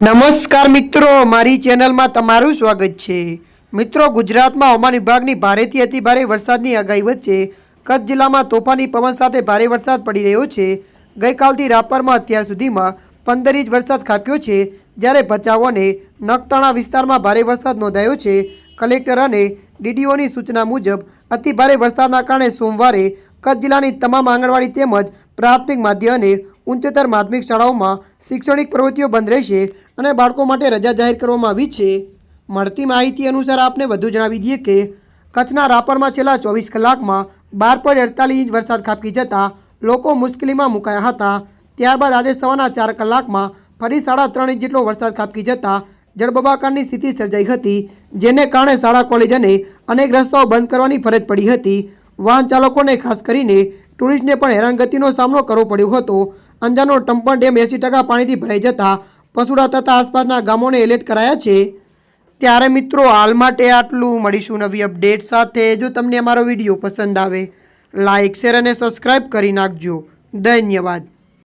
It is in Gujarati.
નમસ્કાર મિત્રો, મારી ચેનલમાં તમારું સ્વાગત છે. મિત્રો, ગુજરાતમાં હવામાન વિભાગની ભારેથી અતિ ભારે વરસાદની આગાહી વચ્ચે કચ્છ જિલ્લામાં તોફાની પવન સાથે ભારે વરસાદ પડી રહ્યો છે. ગઈકાલથી રાપરમાં અત્યાર સુધીમાં પંદર ઇંચ વરસાદ ખાપ્યો છે, જ્યારે ભચાઉ અને નખતાણા વિસ્તારમાં ભારે વરસાદ નોંધાયો છે. કલેક્ટર અને ડીડીઓની સૂચના મુજબ અતિ ભારે વરસાદના કારણે સોમવારે કચ્છ જિલ્લાની તમામ આંગણવાડી તેમજ પ્રાથમિક માધ્ય અને ઉચ્ચતર માધ્યમિક શાળાઓમાં શૈક્ષણિક પ્રવૃત્તિઓ બંધ રહેશે. અને બાળકો માટે રજા જાહેર કરવામાં આવી છે. મળતી માહિતી અનુસાર આપને વધુ જણાવી દઈએ કે, કચ્છના રાપરમાં છેલ્લા ચોવીસ કલાકમાં બાર પોઈન્ટ અડતાલીસ ઇંચ વરસાદ ખાબકી જતાં લોકો મુશ્કેલીમાં મુકાયા હતા. ત્યારબાદ આજે સવારના ચાર કલાકમાં ફરી સાડા ત્રણ ઇંચ જેટલો વરસાદ ખાબકી જતાં જળબંબાકારની સ્થિતિ સર્જાઈ હતી, જેને કારણે શાળા, કોલેજ અને અનેક રસ્તાઓ બંધ કરવાની ફરજ પડી હતી. વાહન ચાલકોને ખાસ કરીને ટુરિસ્ટને પણ હેરાનગતિનો સામનો કરવો પડ્યો હતો. અંજારનો ટંપણ ડેમ એંસી ટકા પાણીથી ભરાઈ જતા પશુડા તથા આસપાસના ગામોને એલર્ટ કરાયા છે. ત્યારે મિત્રો, હાલ માટે આટલું. મળીશું નવી અપડેટ સાથે. જો તમને અમારો વીડિયો પસંદ આવે લાઇક શેર અને સબસ્ક્રાઈબ કરી નાખજો. ધન્યવાદ.